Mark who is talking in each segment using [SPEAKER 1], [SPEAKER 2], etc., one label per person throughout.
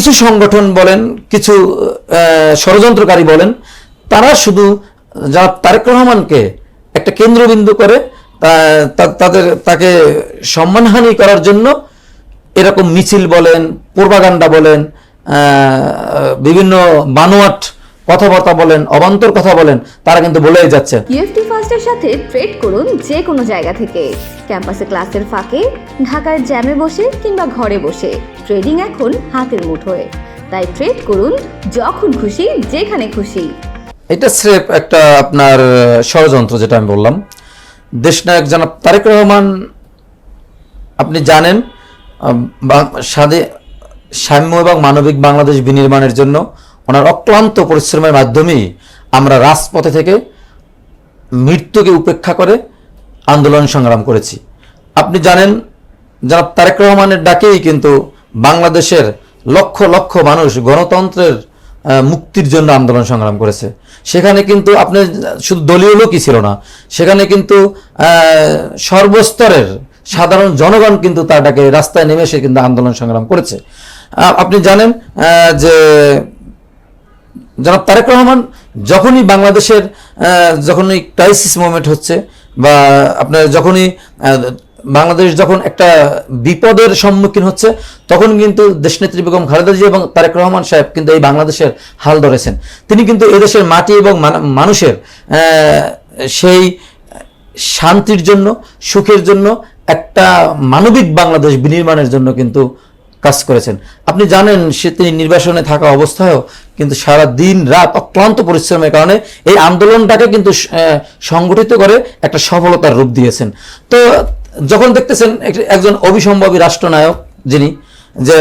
[SPEAKER 1] কিছু সংগঠন বলেন, কিছু ষড়যন্ত্রকারী বলেন, তারা শুধু, যারা তারেক রহমানকে একটা কেন্দ্রবিন্দু করে তাদের, তাকে সম্মানহানি করার জন্য এরকম মিছিল বলেন পূর্বাগান্ডা বলেন বিভিন্ন বানোয়াট কথাবার্তা বলেন অবান্তর কথা বলেন তারা কিন্তু বলেই যাচ্ছে
[SPEAKER 2] ইউএফটি ফার্স্টের সাথে ট্রেড করুন যে কোনো জায়গা থেকে। ক্যাম্পাসে ক্লাসের ফাঁকে ঢাকার জ্যামে বসে কিংবা ঘরে বসে। ট্রেডিং এখন হাতের মুঠোয়। তাই ট্রেড করুন যখন খুশি যেখানে খুশি।
[SPEAKER 1] এটা স্রেফ একটা আপনার ষড়যন্ত্র যেটা আমি বললাম। দেশনায়ক জনাব তারেক রহমান আপনি জানেন স্বাধী সাম্য এবং মানবিক বাংলাদেশ বিনির্মাণের জন্য ওনার অক্লান্ত পরিশ্রমের মাধ্যমেই আমরা রাজপথে থেকে মৃত্যুকে উপেক্ষা করে আন্দোলন সংগ্রাম করেছি। আপনি জানেন, যারা তারেক রহমানের ডাকেই কিন্তু বাংলাদেশের লক্ষ লক্ষ মানুষ গণতন্ত্রের মুক্তির জন্য আন্দোলন সংগ্রাম করেছে। সেখানে কিন্তু আপনি শুধু দলীয় লোকই ছিল না, সেখানে কিন্তু সর্বস্তরের সাধারণ জনগণ কিন্তু তার ডাকে রাস্তায় নেমে এসে কিন্তু আন্দোলন সংগ্রাম করেছে। আপনি জানেন যে জনাব তারেক রহমান যখনই বাংলাদেশের যখনই ক্রাইসিস মুভমেন্ট হচ্ছে বা আপনার যখনই বাংলাদেশ যখন একটা বিপদের সম্মুখীন হচ্ছে, তখন কিন্তু দেশনেত্রী বেগম খালেদা জিয়া এবং তারেক রহমান সাহেব কিন্তু এই বাংলাদেশের হাল ধরেছেন। তিনি কিন্তু এদেশের মাটি এবং মান- মানুষের সেই শান্তির জন্য, সুখের জন্য একটা মানবিক বাংলাদেশ বিনির্মাণের জন্য কিন্তু কাজ করেছেন। আপনি জানেন সে তিনি নির্বাসনে থাকা অবস্থায়ও কিন্তু সারা দিন রাত অক্লান্ত পরিশ্রমের কারণে এই আন্দোলনটাকে কিন্তু সংগঠিত করে একটা সফলতার রূপ দিয়েছেন। তো যখন দেখতেছেন একজন অবিসম্ভাবী রাষ্ট্রনায়ক যিনি, যে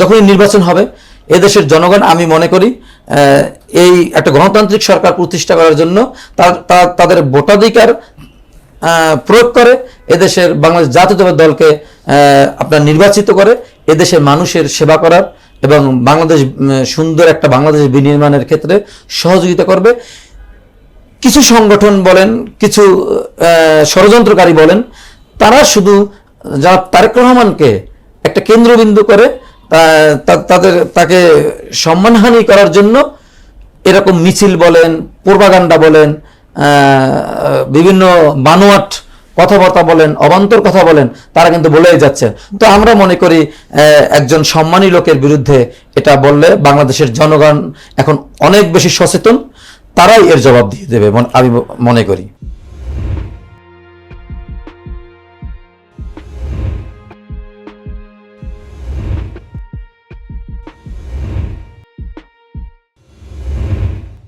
[SPEAKER 1] যখনই নির্বাচন হবে, এদেশের জনগণ, আমি মনে করি এই একটা গণতান্ত্রিক সরকার প্রতিষ্ঠা করার জন্য তার, তাদের ভোটাধিকার প্রয়োগ করে, এদেশের বাংলাদেশ জাতীয়তাবাদী দলকে আপনার নির্বাচিত করে, এদেশের মানুষের সেবা করার এবং বাংলাদেশ সুন্দর একটা বাংলাদেশ বিনির্মাণের ক্ষেত্রে সহযোগিতা করবে। কিছু সংগঠন বলেন, কিছু ষড়যন্ত্রকারী বলেন, তারা শুধু, যারা তারেক রহমানকে একটা কেন্দ্রবিন্দু করে তাদের, তাকে সম্মানহানি করার জন্য এরকম মিছিল বলেন পূর্বাগান্ডা বলেন বিভিন্ন বানোয়াট কথাবার্তা বলেন, অবান্তর কথা বলেন, তারা কিন্তু বলেই যাচ্ছে। তো আমরা মনে করি একজন সম্মানী লোকের বিরুদ্ধে এটা বললে বাংলাদেশের জনগণ এখন অনেক বেশি সচেতন, তারাই এর জবাব দিয়ে দেবে আমি মনে করি।